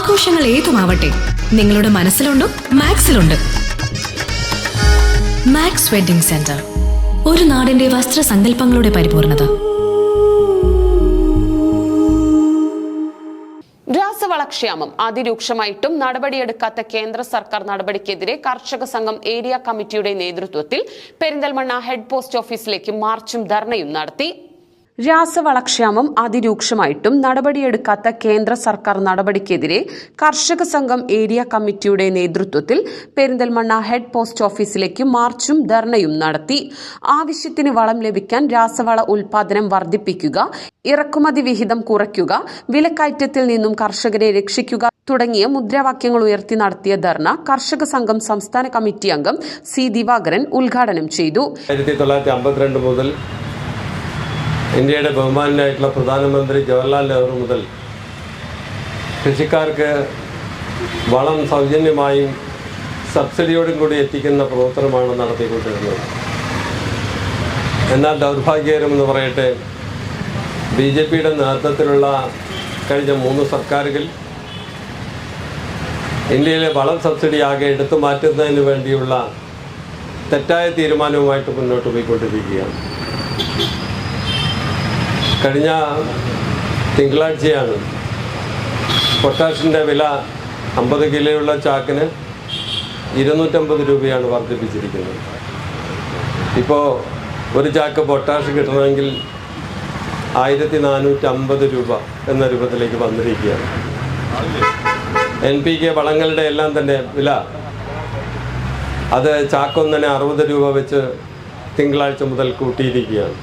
ആഘോഷങ്ങൾ ഏതുമാവട്ടെ നിങ്ങളുടെ മനസ്സിലുണ്ടോ മാക്സിലുണ്ട്. മാക്സ് വെഡിംഗ് സെന്റർ ഒരു നാടിന്റെ വസ്ത്രസങ്കല്പങ്ങളുടെ പരിപൂർണത. രാസവളക്ഷാമം അതിരൂക്ഷമായിട്ടും നടപടിയെടുക്കാത്ത കേന്ദ്ര സർക്കാർ നടപടിക്കെതിരെ കർഷക സംഘം ഏരിയ കമ്മിറ്റിയുടെ നേതൃത്വത്തിൽ പെരിന്തൽമണ്ണ ഹെഡ് പോസ്റ്റ് ഓഫീസിലേക്ക് മാർച്ചും ധർണയും നടത്തി. രാസവളക്ഷാമം അതിരൂക്ഷമായിട്ടും നടപടിയെടുക്കാത്ത കേന്ദ്ര സർക്കാർ നടപടിക്കെതിരെ കർഷക സംഘം ഏരിയ കമ്മിറ്റിയുടെ നേതൃത്വത്തിൽ പെരിന്തൽമണ്ണ ഹെഡ് പോസ്റ്റ് ഓഫീസിലേക്ക് മാർച്ചും ധർണയും നടത്തി. ആവശ്യത്തിന് വളം ലഭിക്കാൻ രാസവള ഉൽപാദനം വർദ്ധിപ്പിക്കുക ഇറക്കുമതി വിഹിതം കുറയ്ക്കുക വിലക്കയറ്റത്തിൽ നിന്നും കർഷകരെ രക്ഷിക്കുക തുടങ്ങിയ മുദ്രാവാക്യങ്ങൾ ഉയർത്തി നടത്തിയ ധർണ കർഷക സംഘം സംസ്ഥാന കമ്മിറ്റി അംഗം സി ദിവാകരൻ ഉദ്ഘാടനം ചെയ്തു. ഇന്ത്യയുടെ ബഹുമാനായിട്ടുള്ള പ്രധാനമന്ത്രി ജവഹർലാൽ നെഹ്റു മുതൽ കൃഷിക്കാർക്ക് വളം സൗജന്യമായും സബ്സിഡിയോടും കൂടി എത്തിക്കുന്ന പ്രവർത്തനമാണ് നടത്തിക്കൊണ്ടിരുന്നത്. എന്നാൽ ദൗർഭാഗ്യകരമെന്ന് പറയട്ടെ ബി ജെ പിയുടെ നേതൃത്വത്തിലുള്ള കഴിഞ്ഞ മൂന്ന് സർക്കാരുകൾ ഇന്ത്യയിലെ വളം സബ്സിഡി ആകെ എടുത്തു മാറ്റുന്നതിന് വേണ്ടിയുള്ള തെറ്റായ തീരുമാനവുമായിട്ട് മുന്നോട്ട് പോയിക്കൊണ്ടിരിക്കുകയാണ്. കഴിഞ്ഞ തിങ്കളാഴ്ചയാണ് പൊട്ടാഷിന്റെ വില അമ്പത് കിലോയുള്ള ചാക്കിന് ഇരുന്നൂറ്റമ്പത് രൂപയാണ് വർദ്ധിപ്പിച്ചിരിക്കുന്നത്. ഇപ്പോൾ ഒരു ചാക്ക് പൊട്ടാഷ് കിട്ടണമെങ്കിൽ ആയിരത്തി നാനൂറ്റി അമ്പത് രൂപ എന്ന രൂപത്തിലേക്ക് വന്നിരിക്കുകയാണ്. എൻ പി കെ വളങ്ങളുടെ എല്ലാം തന്നെ വില അത് ചാക്കൊന്നിനെ അറുപത് രൂപ വെച്ച് തിങ്കളാഴ്ച മുതൽ കൂട്ടിയിരിക്കുകയാണ്.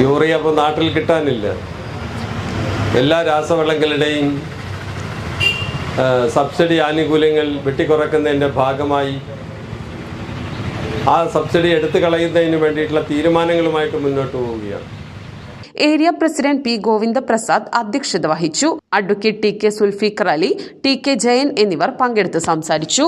യൂറിയ ഇപ്പോൾ നാട്ടിൽ കിട്ടാനില്ല. എല്ലാ രാസവളങ്ങളുടെയും സബ്സിഡി ആനുകൂല്യങ്ങൾ വെട്ടിക്കുറക്കുന്നതിന്റെ ഭാഗമായി ആ സബ്സിഡി എടുത്തു കളയുന്നതിന് വേണ്ടിയിട്ടുള്ള തീരുമാനങ്ങളുമായിട്ട് മുന്നോട്ട് പോവുകയാണ്. ഏരിയ പ്രസിഡന്റ് പി ഗോവിന്ദപ്രസാദ് അധ്യക്ഷത വഹിച്ചു. Advocate T K Zulfiqar Ali T K Jayan എന്നിവർ പങ്കെടുത്ത് സംസാരിച്ചു.